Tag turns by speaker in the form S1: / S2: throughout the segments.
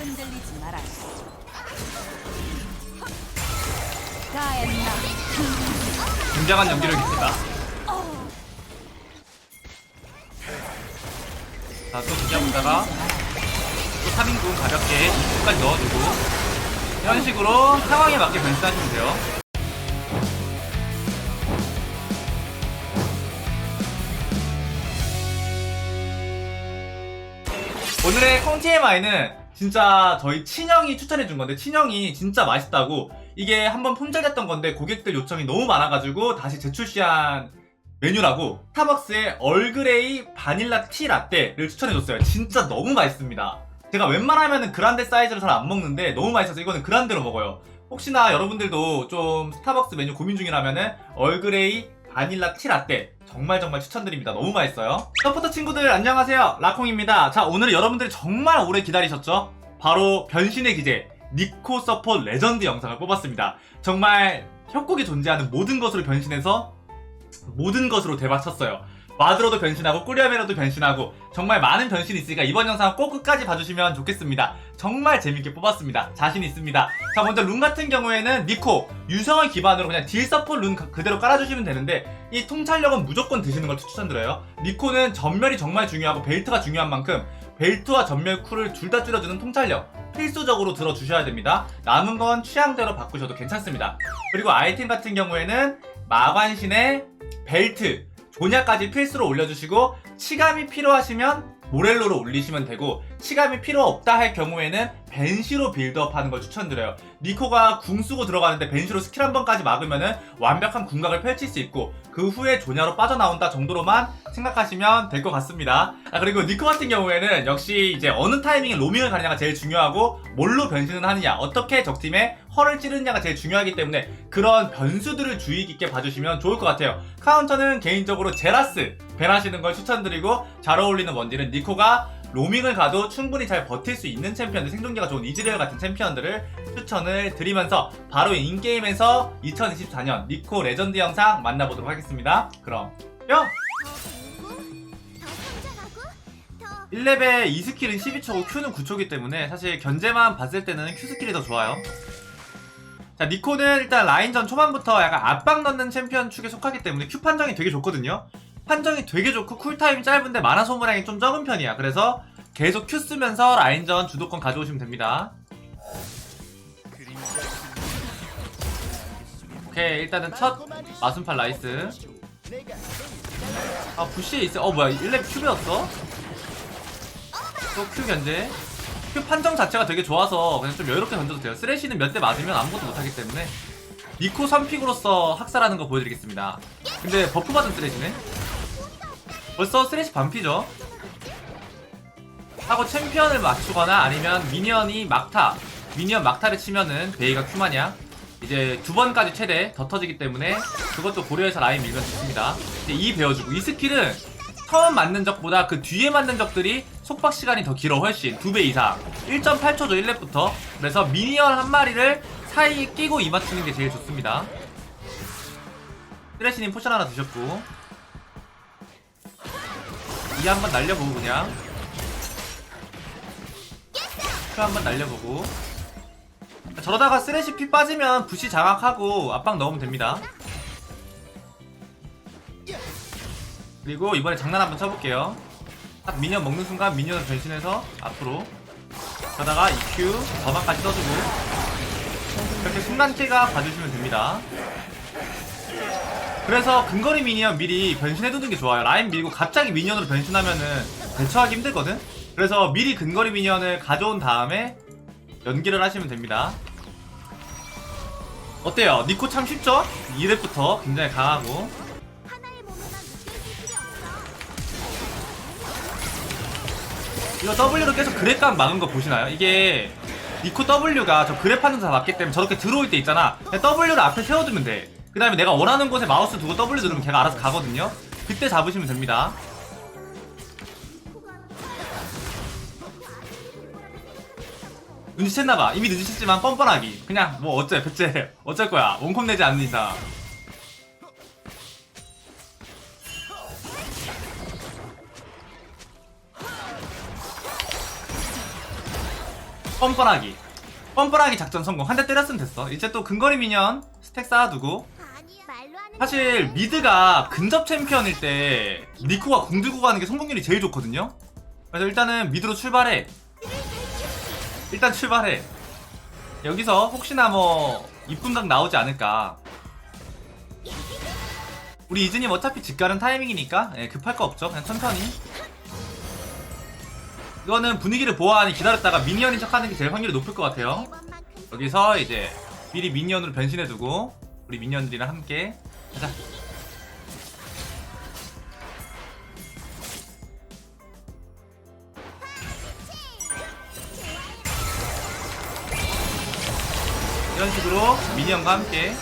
S1: 흔들리지 마라. 가엔나
S2: 굉장한 연기력이 있습니다. 자, 또 준비해보다가 또 3인분 가볍게 2분까지 넣어주고 이런 식으로 상황에 맞게 변신하시면 돼요. 오늘의 콩 TMI는 진짜 저희 친형이 추천해 준 건데 친형이 진짜 맛있다고 이게 한번 품절됐던 건데 고객들 요청이 너무 많아가지고 다시 재출시한 메뉴라고 스타벅스의 얼그레이 바닐라 티 라떼를 추천해 줬어요. 진짜 너무 맛있습니다. 제가 웬만하면 그란데 사이즈로 잘안 먹는데 너무 맛있어서 이거는 그란데로 먹어요. 혹시나 여러분들도 좀 스타벅스 메뉴 고민 중이라면은 얼그레이 바닐라 티 라떼 정말 정말 추천드립니다. 너무 맛있어요. 서포터 친구들 안녕하세요. 라콩입니다. 자 오늘은 여러분들이 정말 오래 기다리셨죠? 바로 변신의 기재 니코 서포 레전드 영상을 뽑았습니다. 정말 협곡에 존재하는 모든 것으로 변신해서 모든 것으로 대박쳤어요. 마드로도 변신하고 꾸리아메로도 변신하고 정말 많은 변신이 있으니까 이번 영상 꼭 끝까지 봐주시면 좋겠습니다. 정말 재밌게 뽑았습니다. 자신 있습니다. 자 먼저 룬 같은 경우에는 니코 유성을 기반으로 그냥 딜 서포 룬 가- 그대로 깔아주시면 되는데 이 통찰력은 무조건 드시는 걸 추천드려요. 니코는 전멸이 정말 중요하고 벨트가 중요한 만큼 벨트와 전멸 쿨을 둘 다 줄여주는 통찰력 필수적으로 들어주셔야 됩니다. 남은 건 취향대로 바꾸셔도 괜찮습니다. 그리고 아이템 같은 경우에는 마관신의 벨트, 조냐까지 필수로 올려주시고 치감이 필요하시면 모렐로로 올리시면 되고 치감이 필요 없다 할 경우에는 벤시로 빌드업 하는 걸 추천드려요. 니코가 궁 쓰고 들어가는데 벤시로 스킬 한 번까지 막으면은 완벽한 궁각을 펼칠 수 있고 그 후에 조냐로 빠져나온다 정도로만 생각하시면 될 것 같습니다. 아 그리고 니코 같은 경우에는 역시 이제 어느 타이밍에 로밍을 가느냐가 제일 중요하고 뭘로 변신을 하느냐 어떻게 적팀에 허를 찌르느냐가 제일 중요하기 때문에 그런 변수들을 주의 깊게 봐주시면 좋을 것 같아요. 카운터는 개인적으로 제라스 밴하시는 걸 추천드리고 잘 어울리는 원딜은 니코가 로밍을 가도 충분히 잘 버틸 수 있는 챔피언들 생존기가 좋은 이즈리얼 같은 챔피언들을 추천을 드리면서 바로 인게임에서 2024년 니코 레전드 영상 만나보도록 하겠습니다. 그럼 뿅! 1렙의 2스킬은 12초고 Q는 9초기 때문에 사실 견제만 봤을 때는 Q 스킬이 더 좋아요. 자, 니코는 일단 라인전 초반부터 약간 압박 넣는 챔피언 축에 속하기 때문에 Q 판정이 되게 좋거든요. 판정이 되게 좋고 쿨타임이 짧은데 만화 소모량이 좀 적은 편이야. 그래서 계속 Q 쓰면서 라인전 주도권 가져오시면 됩니다. 오케이, 일단은 첫 마순팔 라이스. 아, 부시에 있어. 어, 뭐야, 1렙 Q 배웠어? 또 Q 견제. Q 판정 자체가 되게 좋아서 그냥 좀 여유롭게 던져도 돼요. 쓰레쉬는 몇 대 맞으면 아무것도 못하기 때문에 니코 선픽으로서 학살하는 거 보여드리겠습니다. 근데 버프 받은 쓰레쉬네? 벌써 쓰레쉬 반피죠? 하고 챔피언을 맞추거나 아니면 미니언이 막타 미니언 막타를 치면은 베이가 Q마냐 이제 두 번까지 최대 더 터지기 때문에 그것도 고려해서 라인 밀면 좋습니다. 이제 이 배워주고 이 스킬은 처음 맞는 적보다 그 뒤에 맞는 적들이 속박 시간이 더 길어 훨씬. 두 배 이상. 1.8초죠 1렙부터. 그래서 미니언 한 마리를 사이에 끼고 이 맞추는 게 제일 좋습니다. 쓰레시님 포션 하나 드셨고. 이 한번 날려보고 그냥. 큐 한번 날려보고. 저러다가 쓰레시 피 빠지면 부시 장악하고 압박 넣으면 됩니다 그리고 이번에 장난 한번 쳐볼게요. 딱 미니언 먹는 순간 미니언을 변신해서 앞으로 그러다가 EQ 저만까지 써주고 이렇게 순간킬가 봐주시면 됩니다. 그래서 근거리 미니언 미리 변신해두는 게 좋아요. 라인 밀고 갑자기 미니언으로 변신하면은 대처하기 힘들거든? 그래서 미리 근거리 미니언을 가져온 다음에 연기를 하시면 됩니다. 어때요? 니코 참 쉽죠? 2렙부터 굉장히 강하고 이거 W로 계속 그랩감 막은 거 보시나요? 이게 니코 W가 저 그랩 하는 다 맞기 때문에 저렇게 들어올 때 있잖아. W를 앞에 세워두면 돼그 다음에 내가 원하는 곳에 마우스 두고 W 누르면 걔가 알아서 가거든요. 그때 잡으시면 됩니다. 눈치챘나봐. 이미 눈치챘지만 뻔뻔하기. 그냥 뭐 어째 대체. 어쩔 거야. 원콤 내지 않는 이상 뻔뻔하기. 뻔뻔하기 작전 성공. 한 대 때렸으면 됐어. 이제 또 근거리 미니언 스택 쌓아두고. 사실 미드가 근접 챔피언일 때 니코가 공 들고 가는 게 성공률이 제일 좋거든요. 그래서 일단은 미드로 출발해. 일단 출발해. 여기서 혹시나 뭐 이쁜 각 나오지 않을까. 우리 이즈님 어차피 집 가는 타이밍이니까 예, 급할 거 없죠. 그냥 천천히 이거는 분위기를 보아하니 기다렸다가 미니언인 척하는 게 제일 확률이 높을 것 같아요 여기서 이제 미리 미니언으로 변신해두고 우리 미니언들이랑 함께 가자. 이런 식으로 미니언과 함께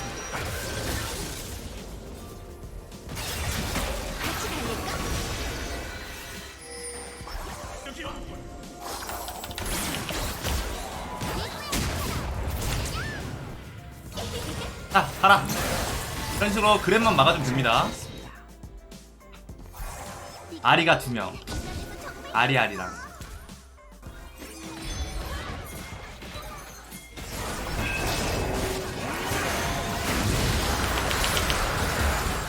S2: 자 가라. 이런 식으로 그랩만 막아주면 됩니다. 아리가 두명. 아리아리랑.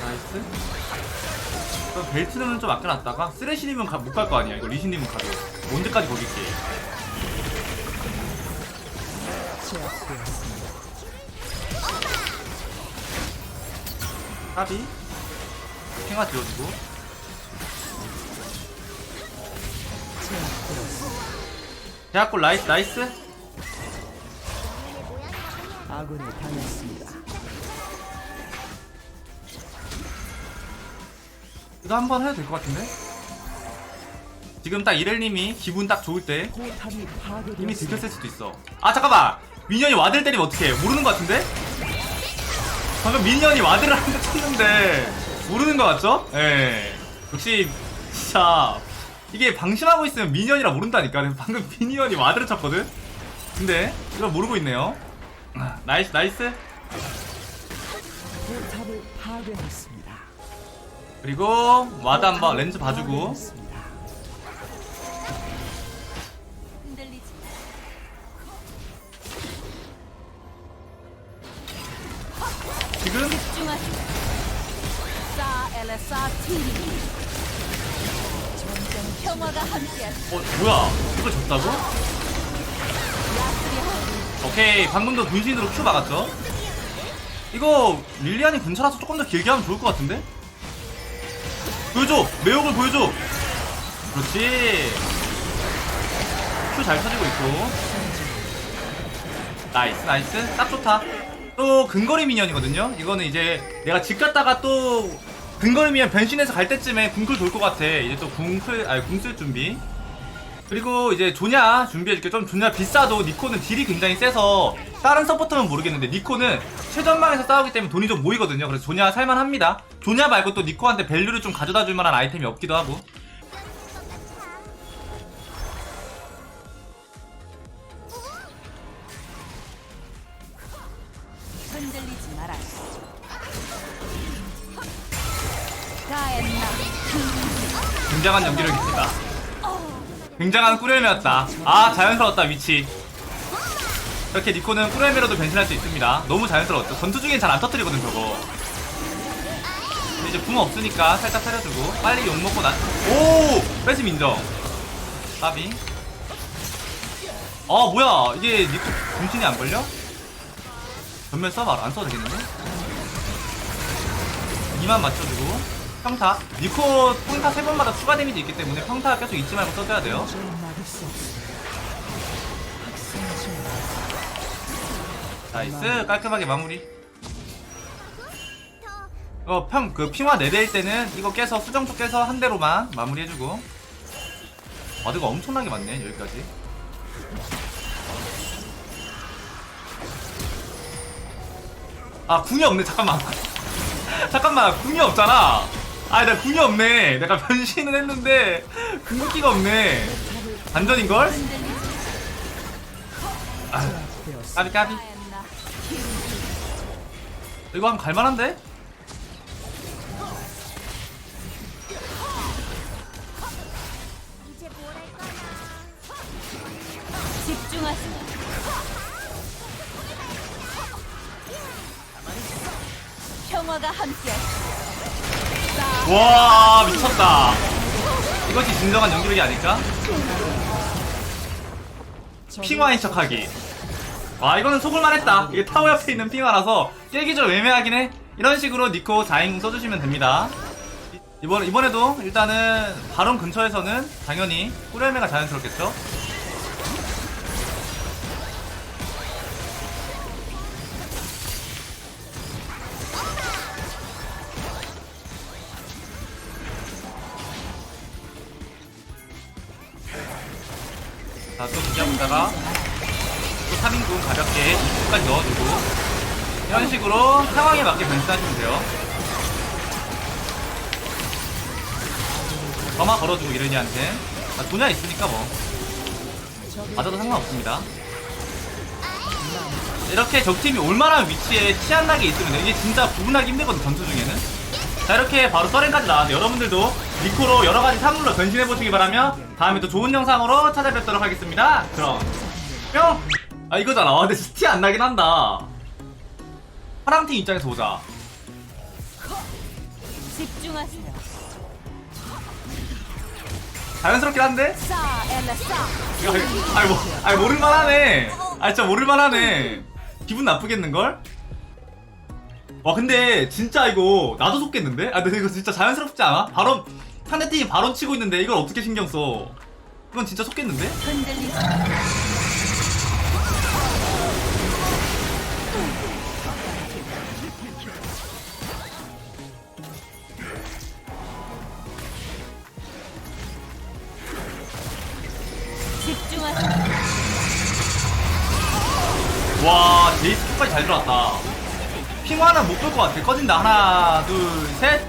S2: 나이스. 벨트는 좀 아껴놨다가 쓰레시님은 못 갈 거 아니야. 이거 리신님은 가도. 언제까지 거기 있게 까비? 팽화 지워주고. 대학골 나이스 나이스?
S3: 아군이 당했습니다.
S2: 이거 한 번 해도 될 것 같은데? 지금 딱 이렐님이 기분 딱 좋을 때
S3: 포탑이
S2: 이미
S3: 파괴되었습니다.
S2: 들켰을 수도 있어. 아 잠깐만! 미니언이 와드를 때리면 어떡해? 모르는 것 같은데 방금 미니언이 와드를 한대 쳤는데 모르는 것 같죠? 예. 역시 진짜 이게 방심하고 있으면 미니언이라 모른다니까. 방금 미니언이 와드를 쳤거든? 근데 이걸 모르고 있네요. 아, 나이스 나이스.
S3: 파괴했습니다.
S2: 그리고 와드 한번 렌즈 봐주고 어 뭐야? 이걸 졌다고? 오케이 방금도 분신으로 큐 막았죠? 이거 릴리안이 근처라서 조금 더 길게 하면 좋을 것 같은데? 보여줘! 매혹을 보여줘! 그렇지. 큐잘 터지고 있고. 나이스 나이스. 딱 좋다 또 근거리 미니언이거든요. 이거는 이제 내가 집 갔다가 또 근거리 미니언 변신해서 갈 때쯤에 궁클 돌 것 같아. 이제 또 궁클 아니 궁쓸 준비. 그리고 이제 조냐 준비해줄게. 좀 조냐 비싸도 니코는 딜이 굉장히 세서 다른 서포터는 모르겠는데 니코는 최전방에서 싸우기 때문에 돈이 좀 모이거든요. 그래서 조냐 살만합니다. 조냐 말고 또 니코한테 밸류를 좀 가져다 줄 만한 아이템이 없기도 하고 굉장한 연기를 했다. 굉장한 꾸려매였다. 아 자연스러웠다 위치. 이렇게 니코는 꾸려매로도 변신할 수 있습니다. 너무 자연스러웠죠. 전투 중엔 잘 안 터뜨리거든 저거. 이제 붕 없으니까 살짝 살려주고 빨리 욕먹고 난 오! 뺏음 인정. 까비. 아 뭐야. 이게 니코 분신이 안 걸려? 전면 써봐 안 써도 되겠는데? 2만 맞춰주고 평타 니코 평타 3번마다 추가 데미지 있기 때문에 평타 계속 잊지 말고 써줘야 돼요 나이스 깔끔하게 마무리 어, 평, 그, 핑화 4대일 때는 이거 깨서, 수정초 깨서 한 대로만 마무리해주고. 와드가 엄청나게 많네, 여기까지. 아, 궁이 없네, 잠깐만. 잠깐만, 궁이 없잖아. 아, 나 궁이 없네. 내가 변신은 했는데, 궁극기가 없네. 반전인걸? 아. 까비, 까비. 이거 하면 갈만한데?
S4: 평화가 함께.
S2: 와 미쳤다. 이것이 진정한 연기력이 아닐까? 핑화인 척하기. 와 이거는 속을만 했다. 이게 타워 옆에 있는 핑화라서 깨기 좀 애매하긴 해. 이런 식으로 니코 자행 써주시면 됩니다. 이번, 이번에도 일단은 바론 근처에서는 당연히 꾸려매가 자연스럽겠죠? 자, 또 있다가 또 3인분 가볍게 2분까지 넣어주고 이런 식으로 상황에 맞게 변신하시면 돼요. 점화 걸어주고 이르니한테 아, 도냐 있으니까 뭐 맞아도 상관없습니다. 이렇게 적팀이 올만한 위치에 치안나게 있으면 돼요. 이게 진짜 구분하기 힘들거든 전투 중에는. 자 이렇게 바로 서렌까지 나왔는데 여러분들도 니코로 여러가지 사물로 변신해보시기 바라며 다음에 또 좋은 영상으로 찾아뵙도록 하겠습니다 그럼 뿅! 아 이거잖아 아, 근데 티안 나긴 한다 파랑팀 입장에서 보자
S4: 집중하세요.
S2: 자연스럽긴 한데? 이거 아이 뭐 아이 모를만하네 아 진짜 모를만하네 기분 나쁘겠는걸? 와 근데 진짜 이거 나도 속겠는데? 아 근데 이거 진짜 자연스럽지 않아? 바로 상대팀이 바로 치고 있는데 이걸 어떻게 신경 써 이건 진짜 속겠는데? 와 제이스 끝까지 잘 들어왔다 핑화는 못볼 것 같아. 꺼진다. 하나 둘 셋